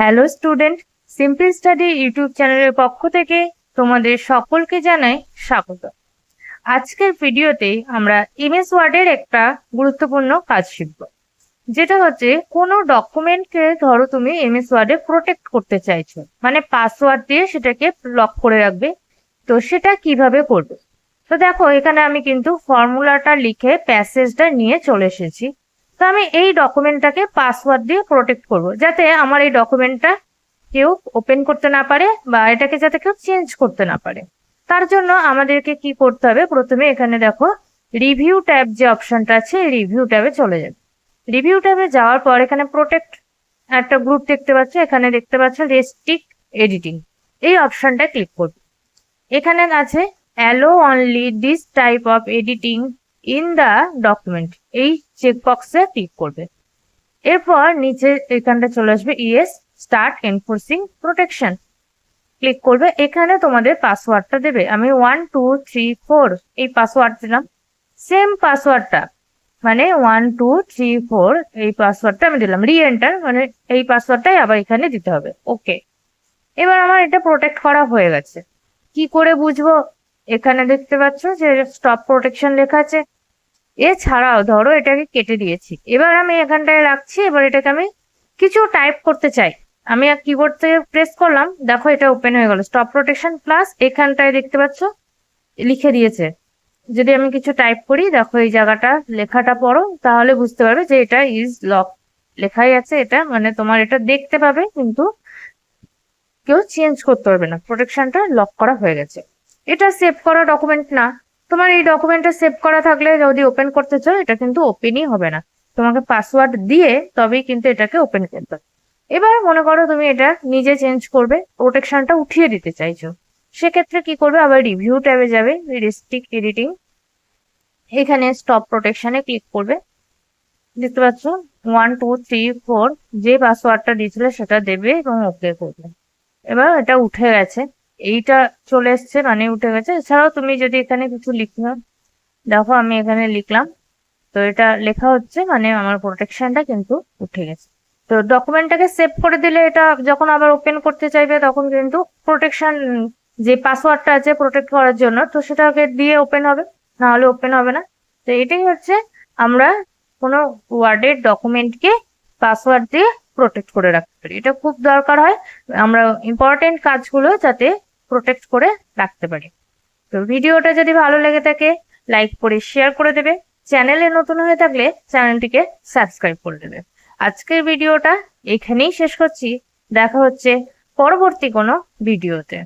Hello student simple study YouTube চ্যানেলের পক্ষ থেকে তোমাদের সকলকে জানাই স্বাগত। আজকের ভিডিওতে আমরা এমএস ওয়ার্ডের একটা গুরুত্বপূর্ণ কাজ শিখব। যেটা হচ্ছে, কোনো ডকুমেন্টকে ধরো তুমি এমএস ওয়ার্ডে প্রোটেক্ট করতে চাইছো মানে পাসওয়ার্ড দিয়ে সেটাকে লক করে রাখবে, তো সেটা কীভাবে করবে? তো দেখো, এখানে আমি কিন্তু ফর্মুলাটা লিখে প্যাসেজটা নিয়ে চলে এসেছি। তো আমি এই ডকুমেন্টটাকে পাসওয়ার্ড দিয়ে প্রোটেক্ট করব, যাতে আমার এই ডকুমেন্টটা কেউ ওপেন করতে না পারে বা এটাকে যাতে কেউ চেঞ্জ করতে না পারে। তার জন্য আমাদেরকে কি করতে হবে? প্রথমে এখানে দেখো রিভিউ ট্যাব যে অপশনটা আছে রিভিউ ট্যাবে চলে যাবে। রিভিউ ট্যাবে যাওয়ার পর এখানে প্রোটেক্ট একটা গ্রুপ দেখতে পাচ্ছ, এখানে দেখতে পাচ্ছ রেস্ট্রিক্ট এডিটিং এই অপশনটা ক্লিক করবে। এখানে আছে allow only this type of editing in the document এই চেকবক্সে ক্লিক করবে। এরপর নিচে এখানটা চলে আসবে yes start enforcing protection click করবে, এখানে তোমাদের পাসওয়ার্ডটা দেবে। আমি ওয়ান টু থ্রি ফোর এই পাসওয়ার্ড দিলাম। সেম পাসওয়ার্ডটা মানে ওয়ান টু থ্রি ফোর এই পাসওয়ার্ডটা আমি দিলাম। রি এন্টার মানে এই পাসওয়ার্ডটাই আবার এখানে দিতে হবে। ওকে এবার আমার এটা প্রোটেক্ট করা হয়ে গেছে। কি করে বুঝব? এখানে দেখতে পাচ্ছ যে স্টপ প্রোটেকশন লেখা আছে। এছাড়াও ধরো এটাকে কেটে দিয়েছি। এবার আমি এখানটায় রাখছি, এবার এটাকে আমি কিছু টাইপ করতে চাই। আমি কিবোর্ড থেকে প্রেস করলাম, দেখো এটা ওপেন হয়ে গেল। স্টপ প্রোটেকশন প্লাস এখানটায় দেখতে পাচ্ছ, লিখে দিয়েছে। যদি আমি কিছু টাইপ করি, দেখো এই জায়গাটা লেখাটা পড়ো, তাহলে বুঝতে পারবে যে এটা ইজ লক লেখাই আছে এটা মানে তোমার এটা দেখতে পাবে, কিন্তু কেউ চেঞ্জ করতে পারবে না। প্রোটেকশনটা লক করা হয়ে গেছে। এটা সেভ করা ডকুমেন্ট না। তোমার এই ডকুমেন্টটা সেভ করা থাকলে যদি ওপেন করতে চাও, এটা কিন্তু ওপেনই হবে না। তোমাকে পাসওয়ার্ড দিয়ে তবেই কিন্তু এটাকে ওপেন করতে এবার মনে করো তুমি এটা নিজে চেঞ্জ করবে প্রোটেকশনটা উঠিয়ে দিতে চাইছো। সেক্ষেত্রে কি করবে? আবার রিভিউ ট্যাবে যাবে রিস্ট্রিক্ট এডিটিং এখানে স্টপ প্রোটেকশনে ক্লিক করবে। দেখতে পাচ্ছ? ওয়ান টু থ্রি ফোর যে পাসওয়ার্ডটা দিয়েছিল সেটা দেবে এবং ওকে করবে। এবার এটা উঠে গেছে। এইটা চলে এসছে মানে উঠে গেছে। এছাড়াও তুমি যদি এখানে কিছু লিখো, দেখো আমি এখানে লিখলাম। তো এটা লেখা হচ্ছে মানে আমার প্রোটেকশনটা কিন্তু উঠে গেছে। তো ডকুমেন্টটাকে সেভ করে দিলে এটা যখন আবার ওপেন করতে চাইবে, তখন কিন্তু প্রোটেকশন যে পাসওয়ার্ডটা আছে প্রোটেক্ট করার জন্য, তো সেটাকে দিয়ে ওপেন হবে। না হলে ওপেন হবে না। তো এটাই হচ্ছে আমরা কোনো ওয়ার্ডের ডকুমেন্টকে পাসওয়ার্ড দিয়ে প্রোটেক্ট করে রাখতে পারি। এটা খুব দরকার হয়। আমরা ইম্পর্টেন্ট কাজগুলো যাতে প্রোটেক্ট করে রাখতে পারে। তো ভিডিওটা যদি ভালো লেগে থাকে লাইক করে শেয়ার করে দেবে। চ্যানেলে নতুন হয়ে থাকলে চ্যানেলটিকে সাবস্ক্রাইব করে দেবে। আজকের ভিডিওটা এখানেই শেষ করছি। দেখা হচ্ছে পরবর্তী কোনো ভিডিওতে।